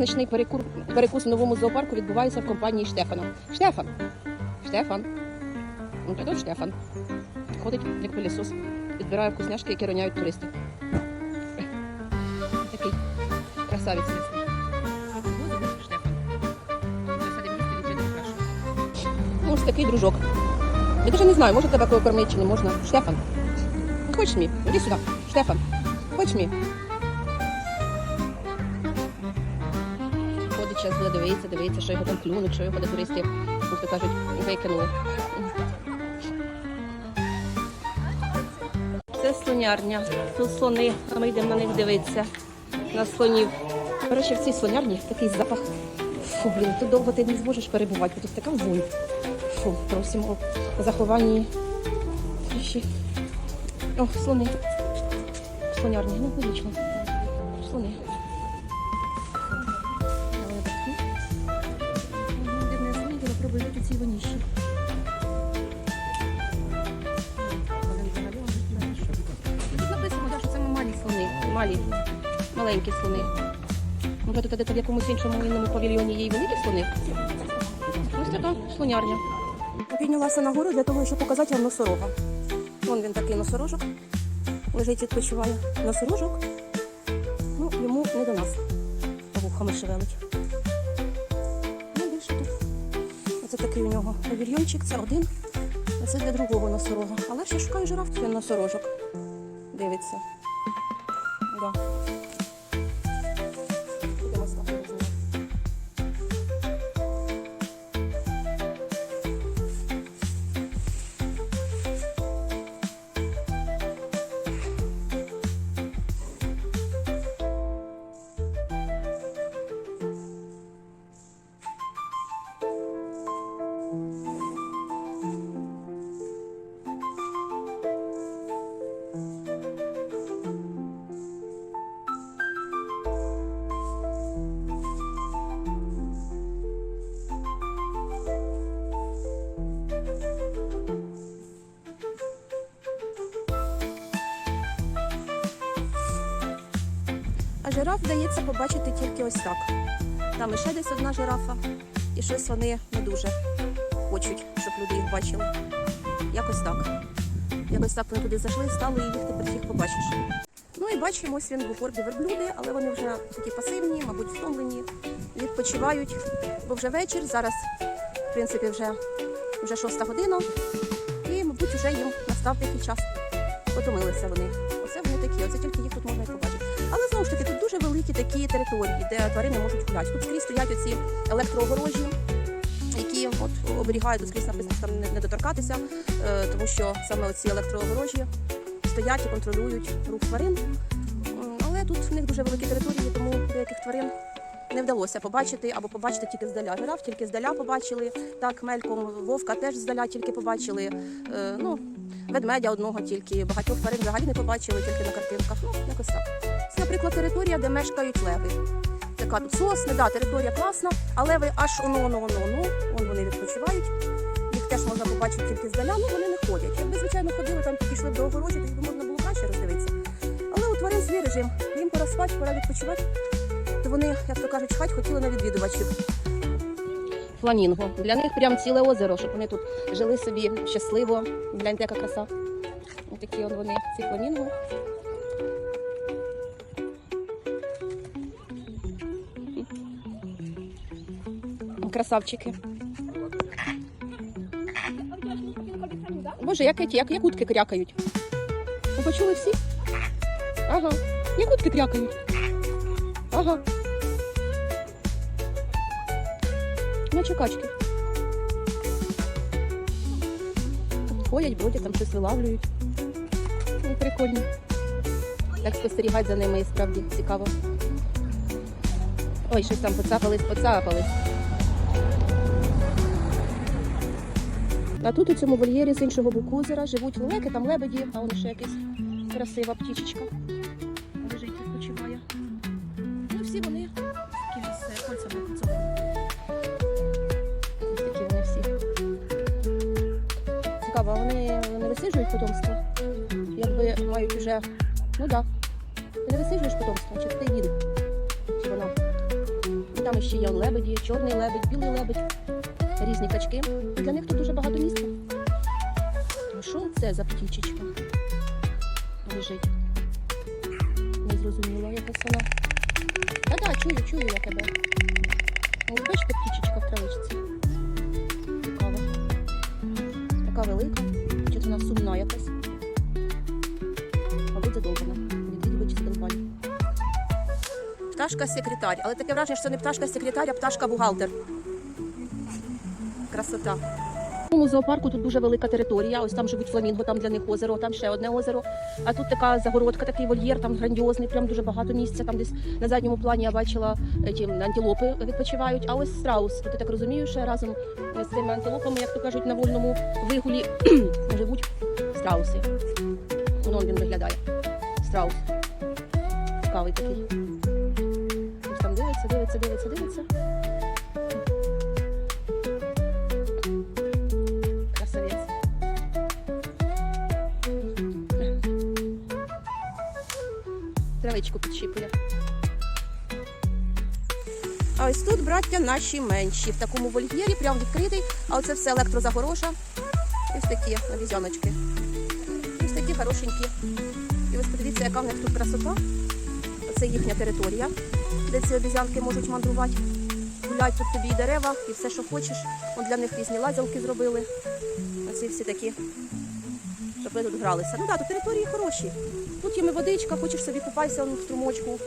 Визначений перекур, перекус в новому зоопарку відбувається в компанії Штефана. Штефан! Штефан! Ну, то Штефан. Ходить як пилісос, підбирає вкусняшки, які роняють туристи. Такий красавець. Ну, ось такий дружок. Я навіть не знаю, може тебе кормити чи не можна. Штефан. Хочеш мій? Іди сюди. Штефан. Хочеш мій? Ходить час буде дивитися, дивиться, що його там клюнуть, що його де туристи, як то кажуть, викинули. Це слонярня. Тут слони, а ми йдемо на них дивитися. На слонів. Коротше, в цій слонярні такий запах. Фу, блін, тут довго ти не зможеш перебувати, бо тут така вонь. Фу, просимо о захованні. О, слони. Слонярні, ну логічно. Малі. Маленькі слони. Може, тут в якомусь іншому інному павільйоні є і великі слони. Ось така слонярня. Піднялася нагору для того, щоб показати вам носорога. Вон він такий носорожок. Лежить, відпочиває. Носорожок. Ну, йому не до нас. Вухами шевелить. Ну, більше тут. Оце такий у нього павільйончик, це один. Це для другого носорога. Але ще шукаю жираф, це носорожок. Дивиться. Да. Жираф вдається побачити тільки ось так. Там іще десь одна жирафа, і щось вони не дуже хочуть, щоб люди їх бачили. Якось так. Якось так вони туди зайшли, стали і їх тепер всіх побачиш. Ну і бачимо, ось він в упорді верблюди, але вони вже такі пасивні, мабуть, втомлені, відпочивають, бо вже вечір. Зараз, в принципі, вже, вже шоста година. І, мабуть, вже їм настав такий час. Потомилися вони. Оце вони такі, оце тільки їх тут можна великі такі території, де тварини можуть гуляти. Тут скрізь стоять оці електроогорожі, які от оберігають, тут скрізь написано, що там не, не доторкатися, е, тому що саме оці електроогорожі стоять і контролюють рух тварин. Але тут в них дуже великі території, тому деяких тварин не вдалося побачити або побачити тільки здаля. Жираф тільки здаля побачили. Так, мельком вовка теж здаля тільки побачили. Е, ну, ведмедя одного тільки, багатьох тварин взагалі не побачили, тільки на картинках. Ну, якось так. Наприклад, територія, де мешкають леви. Така тут сосни, да, територія класна, а леви аж оно, оно, оно, оно, вон вони відпочивають. Їх теж можна побачити тільки здаля, ну вони не ходять. Якби, звичайно, ходили, там підійшли б до огорожі, тоді б можна було краще роздивитися. Але у тварин свій режим. Їм пора спати, пора відпочивати. То вони, як то кажуть, хать хотіли на відвідувачів. Фламінго. Для них прям ціле озеро, щоб вони тут жили собі щасливо. Гляньте, яка краса. Ось такі вони, ці фламінго. Красавчики. Боже, як, як, як утки крякають. Ви почули всі? Ага. Як утки крякають. Ага. Наче качки. Ходять, бродять, там щось вилавлюють. Ну, прикольно. Так спостерігати за ними і справді цікаво. Ой, щось там поцапались, поцапались. А тут у цьому вольєрі з іншого боку озера живуть лелеки, там лебеді, а он ще якась красива птічечка. Лежить, відпочиває. Ну, всі вони такі з кольцями поцапані. Ось такі вони всі. Цікаво, вони не висиджують потомство? Якби мають уже. Ну так. Да. Ти не висиджуєш потомство, чи ти він? Чи вона? Там ще є лебеді, чорний лебедь, білий лебедь, різні качки. Для них тут дуже багато місця. Ну що це за птічечка? Лежить. Не зрозуміла, якась вона. Та-да, чую, чую я тебе. Ось бачите, птічечка в травичці. Цікава. Така велика. Чи вона сумна якась. Мабуть, задовбана. Відвідувачі з компанії. Пташка секретар, але таке враження, що це не пташка секретар, а пташка бухгалтер. Красота. У зоопарку тут дуже велика територія. Ось там живуть фламінго, там для них озеро, там ще одне озеро. А тут така загородка, такий вольєр, там грандіозний, прям дуже багато місця. Там десь на задньому плані я бачила е, ті антилопи відпочивають. А ось страус. Тут я так розумію, що разом з цими антилопами, як то кажуть, на вольному вигулі живуть страуси. Воно він виглядає. Страус. Цікавий такий. Ось там дивиться, дивиться, дивиться, дивиться. Травичку підщипує. А ось тут браття наші менші. В такому вольєрі, прям відкритий, а оце все електрозагорожа. Ось такі обізяночки. Ось такі хорошенькі. І ось подивіться, яка в них тут красота. Це їхня територія, де ці обізянки можуть мандрувати. Гулять тут тобі і дерева, і все, що хочеш. От для них різні лазялки зробили. Оці всі такі, щоб ви тут гралися. Ну так, тут території хороші. Тут є водичка, хочеш собі купайся в струмочку.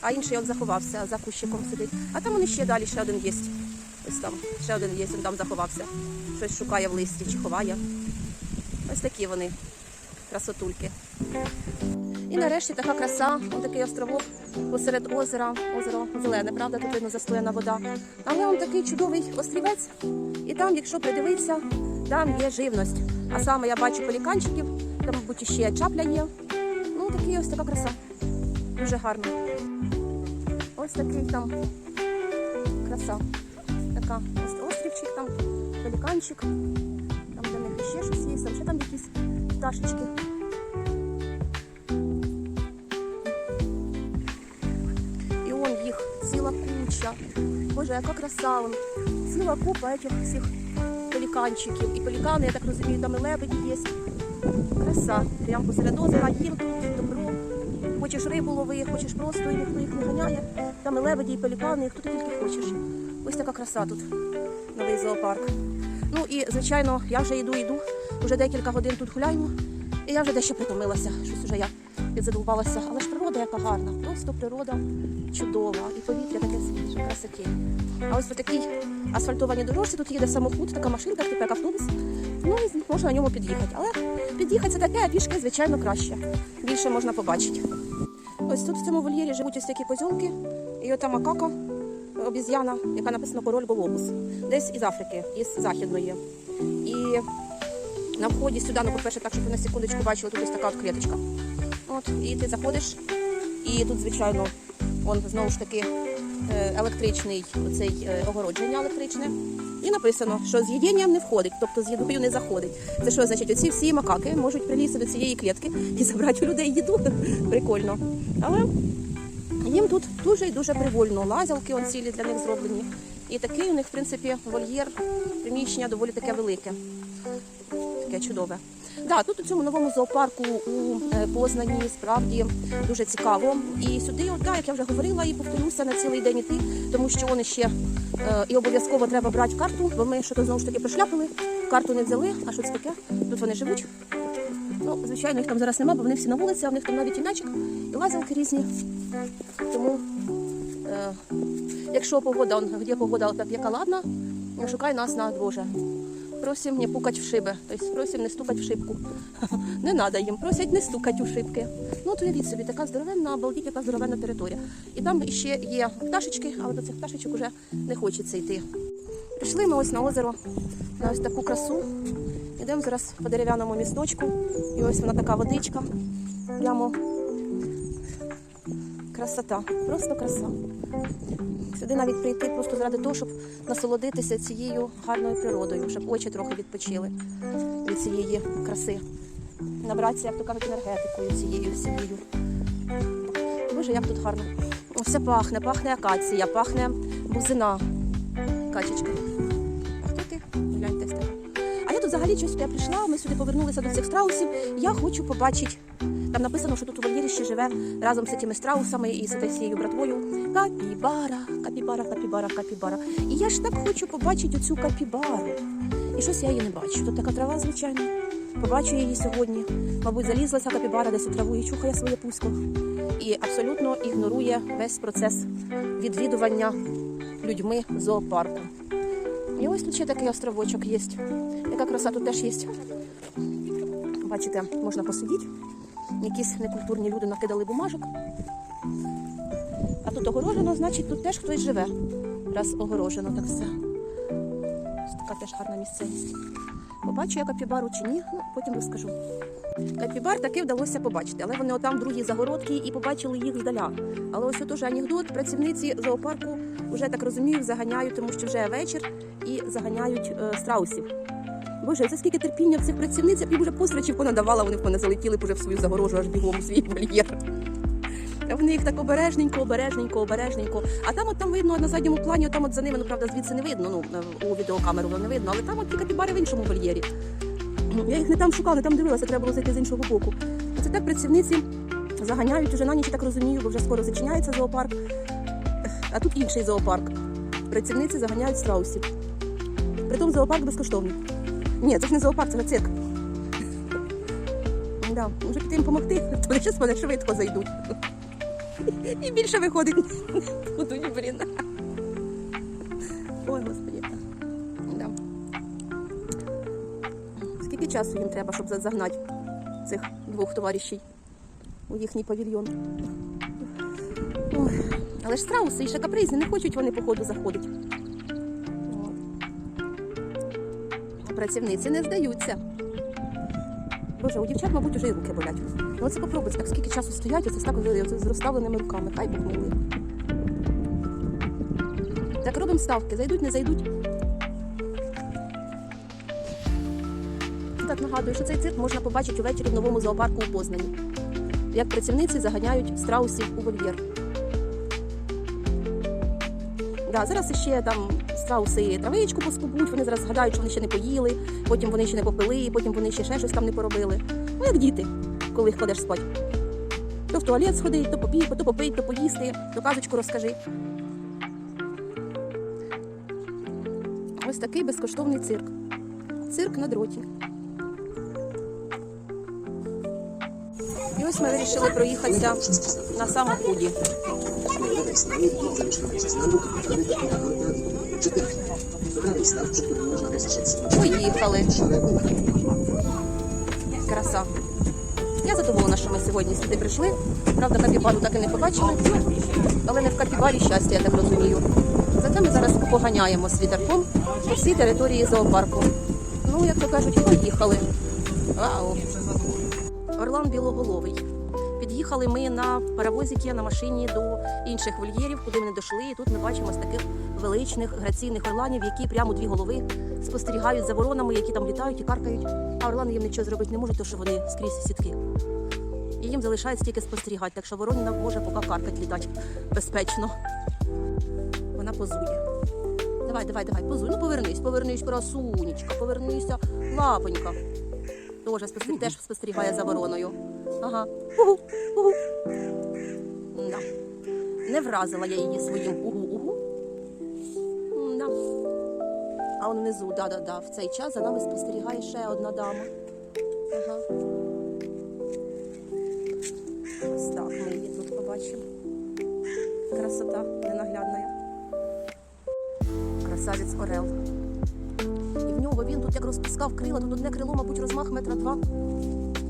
А інший от заховався, за кущиком сидить. А там вони ще далі, ще один є. Ось там, ще один є, він там заховався. Щось шукає в листі чи ховає. Ось такі вони, красотульки. І нарешті така краса, ось такий островок посеред озера. Озеро зелене, правда, тут видно застояна вода. Але он такий чудовий острівець. І там, якщо придивитися, там є живність. А саме я бачу пеліканчиків, там, мабуть, ще чапля є. Ну, такий ось така краса. Дуже гарно. Ось такий там краса. Така ось острівчик, там пеліканчик. Там для них ще щось є, там ще там якісь пташечки. І он їх ціла куча. Боже, яка краса. Вон. Ціла купа этих всіх пеліканчиків. І пелікани, я так розумію, там і лебеді є. Краса. Прямо посеред озера, їм тут добро. Хочеш рибу лови, хочеш просто, і ніхто їх не ганяє. Там і лебеді, і пелікани, і хто ти тільки хочеш. Ось така краса тут. Новий зоопарк. Ну і, звичайно, я вже йду, йду. Вже декілька годин тут гуляємо. І я вже дещо притомилася. Щось уже я підзадовбалася. Але ж природа яка гарна. Просто природа чудова. І повітря таке свіже, красоті. А ось по такій асфальтованій дорожці тут їде самохід, така машинка, типу як автобус. Ну і можна на ньому під'їхати. Але під'їхати це таке, а пішки, звичайно, краще. Більше можна побачити. Ось тут в цьому вольєрі живуть ось такі козьолки. І ота макака, обіз'яна, яка написано король голобус. Десь із Африки, із Західної. І на вході сюди, ну, по-перше, так, щоб ви на секундочку бачили, тут ось така от клеточка. От, і ти заходиш, і тут, звичайно, он знову ж таки е, електричний оцей е, огородження електричне. І написано, що з їдінням не входить, тобто з їдою не заходить. Це що значить? Оці всі макаки можуть прилізти до цієї клітки і забрати у людей їду. Прикольно. Але їм тут дуже і дуже привольно. Лазялки он цілі для них зроблені. І такий у них, в принципі, вольєр, приміщення доволі таке велике. Таке чудове. Да, тут у цьому новому зоопарку у е, Познані справді дуже цікаво. І сюди, от, да, як я вже говорила, і повторюся на цілий день іти, тому що вони ще е, і обов'язково треба брати карту, бо ми що то знову ж таки прошляпили, карту не взяли, а що це таке? Тут вони живуть. Ну, звичайно, їх там зараз нема, бо вони всі на вулиці, а в них там навіть і і лазилки різні. Тому, е, якщо погода, он, где погода яка ладна, шукай нас на двоже. Просим не пукать в шиби, тобто просим не стукать в шибку. Не треба їм, просять не стукать у шибки. Ну, то уявіть собі, така здоровенна, обалдіть, яка здоровенна територія. І там ще є пташечки, але до цих пташечок вже не хочеться йти. Прийшли ми ось на озеро, на ось таку красу. Йдемо зараз по дерев'яному місточку. І ось вона така водичка. Прямо красота, просто краса. Сюди навіть прийти просто заради того, щоб насолодитися цією гарною природою, щоб очі трохи відпочили від цієї краси. Набратися, як то кажуть, енергетикою цією всією. Боже, як тут гарно. Все пахне, пахне акація, пахне бузина. Качечка. А хто ти? Гляньте тебе. А я тут взагалі щось я прийшла, ми сюди повернулися до цих страусів. Я хочу побачити. Там написано, що тут у вольєрі ще живе разом з цими страусами і з цією братвою. Капібара, капібара, капібара, капібара. І я ж так хочу побачити оцю капібару. І щось я її не бачу. Тут така трава, звичайно. Побачу її сьогодні. Мабуть, залізла ця капібара десь у траву і чухає своє пусько. І абсолютно ігнорує весь процес відвідування людьми зоопарку. І ось тут ще такий островочок є. Яка краса тут теж є. Бачите, можна посидіти. Якісь некультурні люди накидали бумажок. А тут огорожено, значить тут теж хтось живе. Раз огорожено так все. Така теж гарна місцевість. Побачу я капібару чи ні, ну потім розкажу. Капібар таки вдалося побачити, але вони отам другі загородки і побачили їх здаля. Але ось уже анекдот. Працівниці зоопарку вже так розумію, заганяють, тому що вже вечір і заганяють е, страусів. Боже, це скільки терпіння в цих працівниць, я б вже посрачів понадавала, вони б мене залетіли б в свою загорожу аж бігом у свій вольєр. А Вони їх так обережненько, обережненько, обережненько. А там от там видно на задньому плані, там от за ними, ну правда, звідси не видно. Ну е, у відеокамеру не видно, але там от ті капібари в іншому вольєрі. Я їх не там шукала, не там дивилася, треба було зайти з іншого боку. Це так працівниці заганяють уже на ніч, так розумію, бо вже скоро зачиняється зоопарк. А тут інший зоопарк. Працівниці заганяють страусів. Притом зоопарк безкоштовний. Ні, це ж не зоопарк, це цирк. Да, може піти їм допомогти, то вони зараз мене швидко зайдуть. І більше виходить. Будуть, блін. Ой, господи. Да. Скільки часу їм треба, щоб загнати цих двох товаришів у їхній павільйон? Ой. Але ж страуси і ще капризні, не хочуть вони по ходу заходити. Працівниці не здаються. Боже, у дівчат, мабуть, уже і руки болять. Ну оце попробуйте, так скільки часу стоять, оце з так з розставленими руками. Хай Бог милує. Так робимо ставки. Зайдуть, не зайдуть. Так нагадую, що цей цирк можна побачити увечері в новому зоопарку у Познані. Як працівниці заганяють страусів у вольєр. Да, зараз ще там страуси травичку поскубуть, вони зараз згадають, що вони ще не поїли, потім вони ще не попили, потім вони ще ще щось там не поробили. Ну, як діти, коли їх кладеш спати. То в туалет сходить, то попій, то попить, то поїсти, то казочку розкажи. Ось такий безкоштовний цирк. Цирк на дроті. І ось ми вирішили проїхатися на самоході. Поїхали. Краса. Я задоволена, що ми сьогодні сюди прийшли. Правда, капібару так і не побачили. Але не в капібарі щастя, я так розумію. Зате ми зараз поганяємо з вітерком по всій території зоопарку. Ну, як то кажуть, поїхали. Вау! Орлан білоголовий. Під'їхали ми на паровозики на машині до інших вольєрів, куди ми не дійшли. І тут ми бачимо з таких величних граційних орланів, які прямо дві голови спостерігають за воронами, які там літають і каркають. А орлани їм нічого зробити не можуть, тому що вони скрізь сітки. І їм залишається тільки спостерігати, так що вороні може поки каркать літати безпечно. Вона позує. Давай, давай, давай, позуй. Ну повернись, повернись, красунечка, повернися, лапонька. Тоже спостерігає, теж спостерігає за вороною. Ага. Угу, угу. Да. Не вразила я її своїм угу-угу. Да. А он внизу, да-да-да, в цей час за нами спостерігає ще одна дама. Ага. Ось так ми її тут побачимо. Красота ненаглядна. Красавець Орел. В нього він тут як розпускав крила, тут одне крило, мабуть, розмах метра два,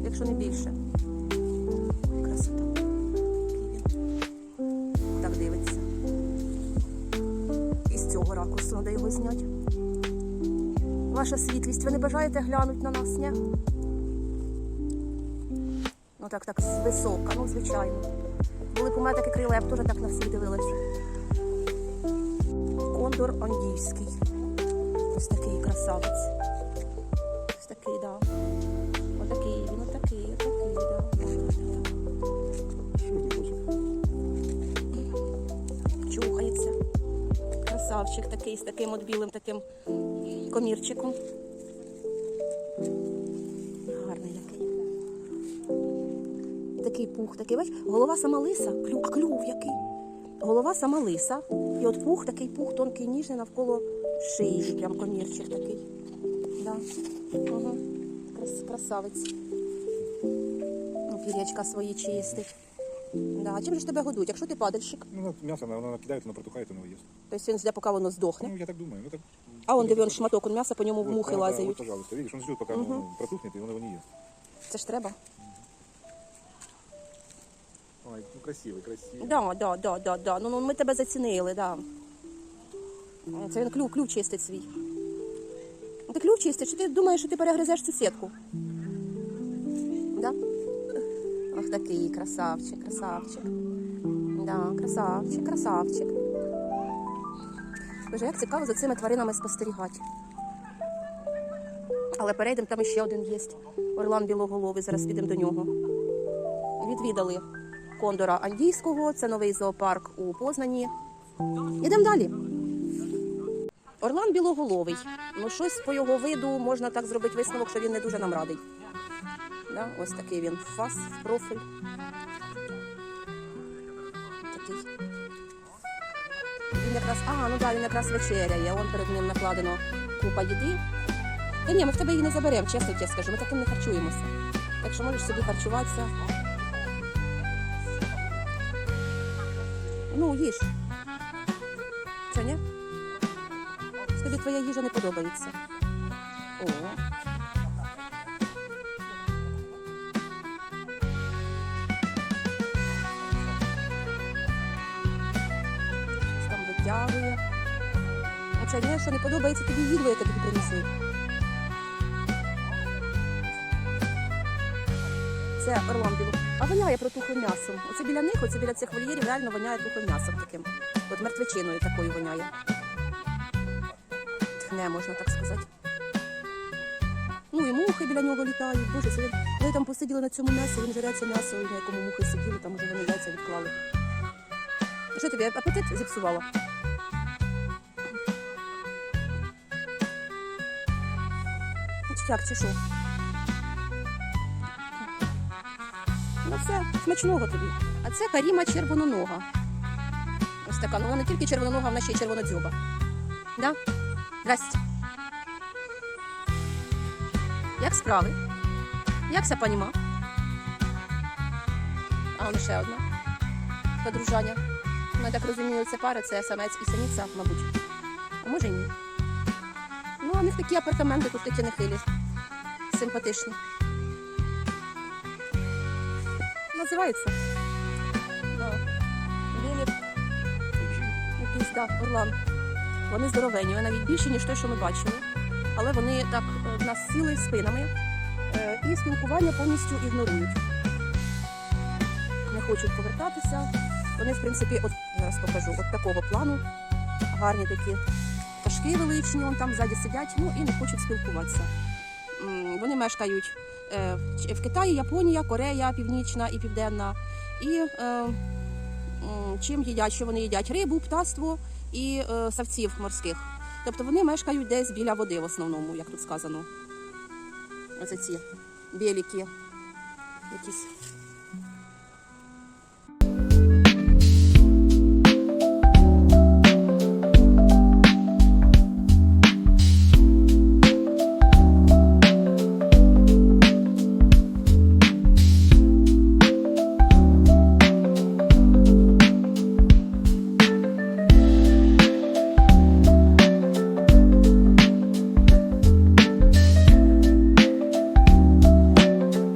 якщо не більше. Красота. Так дивиться. І з цього ракурсу треба його зняти. Ваша світлість, ви не бажаєте глянути на нас, ні? Ну так, так, висока, ну звичайно. Були у мене такі крила, я б теж так на всіх дивилася. Кондор Андійський. Ось такий красавець. Ось такий, да. Отакий, він отакий, отакий, да. красавчик такий з таким от білим таким комірчиком. Гарний який. Такий пух, такий, бач, голова сама лиса, клю, а клюв який. Голова сама лиса. І от пух, такий пух, тонкий, ніжний навколо шиї, прям комірчик такий. Да. Ага. Крас, красавець. Ну, Пірячка свої чистить. Да. А чим же ж тебе годують? Якщо ти падальщик, Ну, мясо, она, она накидает, она протухает, она ест. тобто він жде, поки воно здохне. Ну, я так думаю. Ну, так... А он диви, он шматок, он м'ясо, по ньому Вот, мухи да, да, вот, пожалуйста, видишь, он ждет, пока оно протухнет, и он его не ест. Це ж треба. Ой, ну красивый, красивый. Да, да, да, да, да. Ну, ну ми тебе зацінили, да. Це він клюв, клюв чистить свій. Ну, Ти клюв чистиш, чи ти думаєш, що ти перегризеш цю сітку? Да? Ох, такий красавчик, красавчик. Да, красавчик, красавчик. Боже, як цікаво за цими тваринами спостерігати. Але перейдемо, там ще один є. Орлан білоголовий, зараз підемо до нього. Відвідали кондора андійського, це новий зоопарк у Познані. Ідемо далі. Орлан білоголовий. Ну, щось по його виду можна так зробити висновок, що він не дуже нам радий. Да? Ось такий він фас, в профіль. Такий. Він якраз, а, ну да, він якраз вечеряє. Вон перед ним накладено купа їди. Та ні, ми в тебе її не заберемо, чесно тебе скажу. Ми таким не харчуємося. Так що можеш собі харчуватися. Ну, їж. Тобі твоя їжа не подобається. О. Щось там витягує. А що, не подобається тобі їдло, яке тобі принесли. Це орлан біло. А воняє протухлим м'ясом. Оце біля них, оце біля цих вольєрів реально воняє тухлим м'ясом таким. От мертвечиною такою воняє. Тхне, можна так сказати. Ну і мухи біля нього літають. Боже, це. Вони там посиділи на цьому м'ясі, він це м'ясо, на якому мухи сиділи, там уже вони яйця відклали. Що тобі апетит зіпсувало? Як, чи що? Ну все, смачного тобі. А це Каріма червононога. Ось така. Ну вона не тільки червононога, вона ще й червонодзьоба. Да? Здрасте. Як справи? Як ся паніма? А вона ще одна. Подружання. Ну, я так розумію, це пара, це самець і самиця, мабуть. А може і ні. Ну, а в них такі апартаменти тут такі нехилі. Симпатичні. Називається. Білі якийсь, да, орлан. Вони здоровенні, вони навіть більші, ніж той, що ми бачили. Але вони так е, в нас сіли спинами е, і спілкування повністю ігнорують. Не хочуть повертатися. Вони, в принципі, от зараз покажу, от такого плану. Гарні такі пташки величні, вон там ззаді сидять, ну і не хочуть спілкуватися. Вони мешкають е, в Китаї, Японія, Корея, Північна і Південна. І чим їдять, що вони їдять? Рибу, птаство і е, савців морських. Тобто вони мешкають десь біля води в основному, як тут сказано. Оце ці біліки, якісь